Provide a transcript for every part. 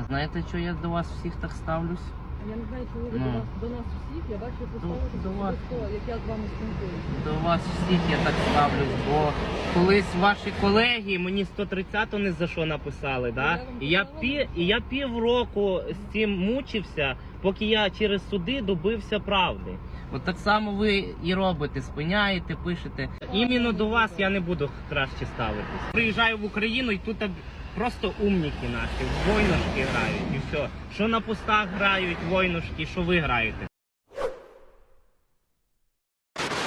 А знаєте, що я до вас всіх так ставлюсь? Я не знаю, чому ви Ну. до нас до нас всіх. Я бачу До- поставити до вас. особисто, як я з вами спілкуюся. До вас всіх я так ставлюсь, бо колись ваші колеги мені 130 не за що написали, да? Я вам І я казала. пів і я півроку з цим мучився, поки я через суди добився правди. От так само ви і робите, спиняєте, пишете. Іменно до вас я не буду краще ставитись. Приїжджаю в Україну і тут просто умніки наші, в войнушки грають і все. Що на постах грають войнушки, що ви граєте.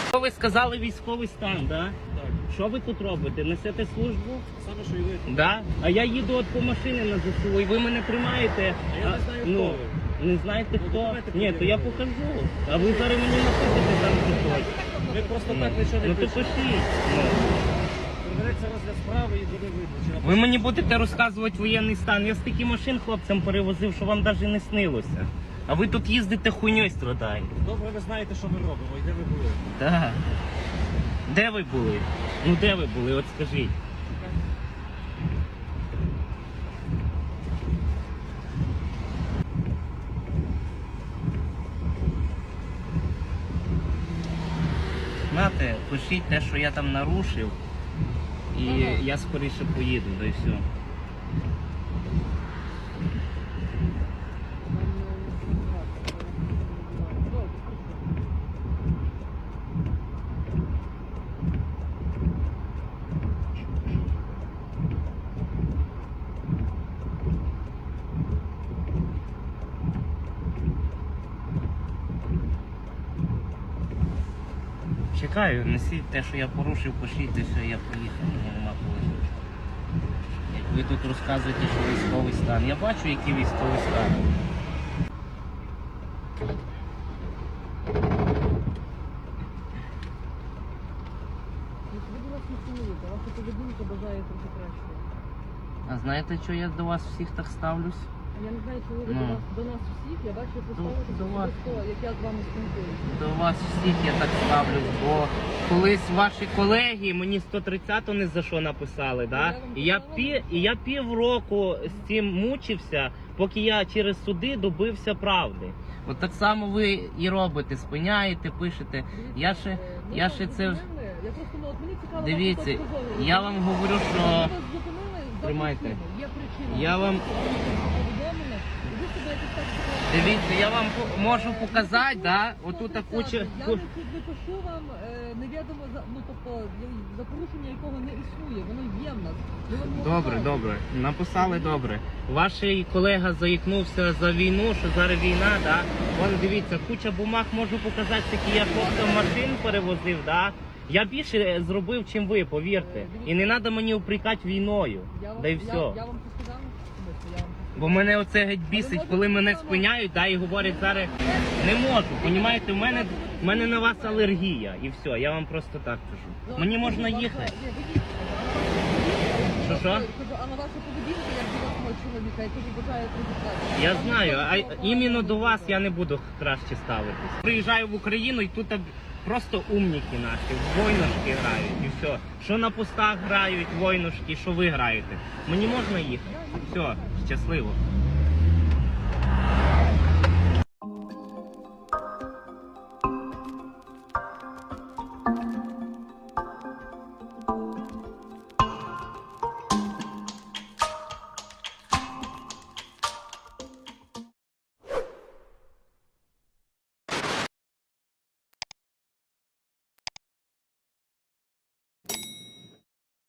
Що ви сказали військовий стан, да? Так, Що ви тут робите? Несете службу? саме що і ви. Да? А я їду от по машині на ЗСУ, і ви мене тримаєте. А я не знаю, хто ну, ви. Не знаєте Ну, хто? давайте Ні, то я покажу. А ви зараз мені напишете там що хочете. Ви просто Ну, так нічого не ну то пишіть. Ну. Справи і буде видно. Ви мені будете розказувати воєнний стан. Я стільки машин хлопцям перевозив, що вам навіть не снилося. А ви тут їздите хуйньою страдаєте. Добре, ви знаєте, що ми робимо і де ви були. Так. Де ви були? Ну де ви були? От скажіть. Знаєте, пишіть те, що я там нарушив, і Ага. я скоріше поїду, да і все. Чекаю, несіть те, що я порушив, те, що я поїхав, мені нема коли. Як ви тут розказуєте, що військовий стан. Я бачу, який військовий стан. А знаєте, що я до вас всіх так ставлюсь? Я не знаю, чому ви Ну. до нас до нас всіх. Я бачу поставити до вас. особисто, як я з вами спілкуюся. До вас всіх я так ставлюсь, бо колись ваші колеги мені 130 не за що написали, да? І я пі, і я півроку з цим мучився, поки я через суди добився правди. От так само ви і робите, спиняєте, пишете. Я ще, Е, ми я вас ще це зупинили. Я просто ну, от мені цікаво. дивіться. ваша точка зору. Я вам говорю, Ми що вас зупинили за Тримайте. причиною. Є причина. Я вам- повідомлено. І ви себе якось так сказали. Дивіться, я вам по- можу показати, да? Отут Отут куча. Я не напишу вам е, невідомо за ну тобто за- за порушення якого не існує. Воно є в нас. Ми вам його Добре, добре. Написали добре. Ваш колега заїкнувся за війну, що зараз війна, да? Вон дивіться, куча бумаг можу показати, які я хлопцям машин перевозив, да? Я більше зробив, чим ви, повірте. І не треба мені упрекати війною. Я вам, Да і все. я вам сказав я вам Бо мене оце геть бісить, коли мене спиняють, да, і говорять зараз не можу. Понімаєте, в мене, в мене на вас алергія. І все, я вам просто так кажу. Мені можна їхати. Що, що? А на вашу поведінку, як до вашого чоловіка, який бажає трохи Я знаю, а іменно до вас я не буду краще ставитись. Приїжджаю в Україну і тут просто умніки наші, войнушки грають і все. Що на пустах грають, войнушки, що ви граєте. Мені можна їхати. Все, щасливо.